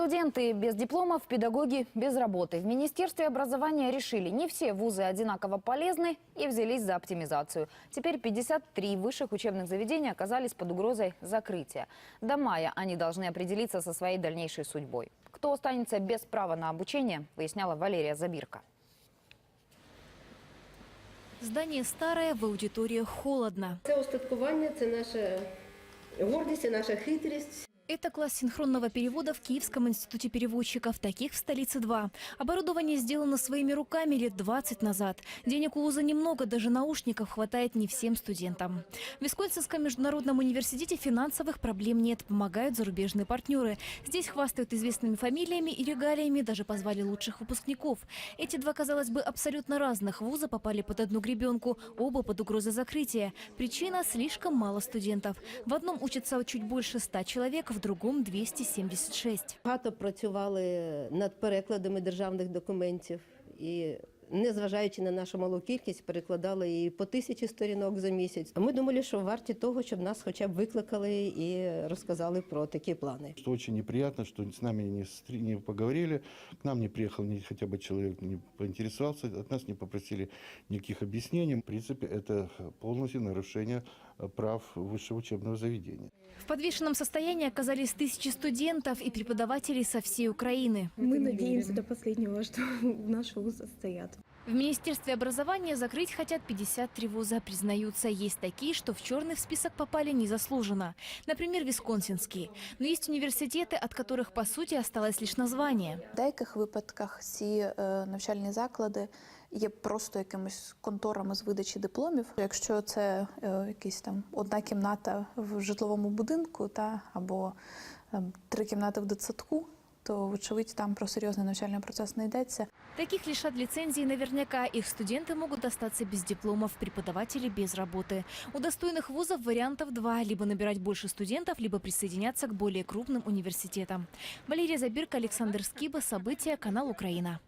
Студенты без дипломов, педагоги без работы. В Министерстве образования решили, не все вузы одинаково полезны и взялись за оптимизацию. Теперь 53 высших учебных заведения оказались под угрозой закрытия. До мая они должны определиться со своей дальнейшей судьбой. Кто останется без права на обучение, выясняла Валерия Забирка. Здание старое, в аудиториях холодно. Це устаткування, це наша гордість, і наша хитрість. Это класс синхронного перевода в Киевском институте переводчиков. Таких в столице два. Оборудование сделано своими руками лет 20 назад. Денег у вуза немного, даже наушников хватает не всем студентам. В Висконсинском международном университете финансовых проблем нет, помогают зарубежные партнеры. Здесь хвастают известными фамилиями и регалиями, даже позвали лучших выпускников. Эти два, казалось бы, абсолютно разных вуза попали под одну гребенку, оба под угрозой закрытия. Причина – слишком мало студентов. В одном учатся чуть больше 100 человек, в другом – 276. Багато працювали над перекладами державних документів і Незважаючи на нашу малу кількість, перекладали і по тисячі сторінок за місяць. А ми думали, що варті того, щоб нас хоча б викликали і розказали про такі плани. Что очень неприятно, что с нами не, стри- не поговорили, к нам не приехал ни хотя бы человек, не поинтересовался, от нас не попросили никаких объяснений. В принципе, это полностью нарушение э, прав высшего учебного заведения. В подвешенном состоянии оказались тысячи студентов и преподавателей со всей Украины. Мы надеемся до последнего, что наш вуз состоят. В Министерстве образования закрыть хотят 53 вуза. Признаются, есть такие, что в черный список попали незаслуженно. Например, Висконсинский. Но есть университеты, от которых, по сути, осталось лишь название. В деяких випадках ці е, навчальні заклади є просто якимись конторами з видачі дипломів. Якщо це е, якась там одна кімната в житловому будинку, та або е, три кімнати в дитсадку, то вочевидь там про серйозний навчальний процес не йдеться. Таких лишат лицензии наверняка. Их студенты могут остаться без дипломов, преподаватели без работы. У достойных вузов вариантов два. Либо набирать больше студентов, либо присоединяться к более крупным университетам. Валерия Забирка, Александр Скиба. События. Канал Украина.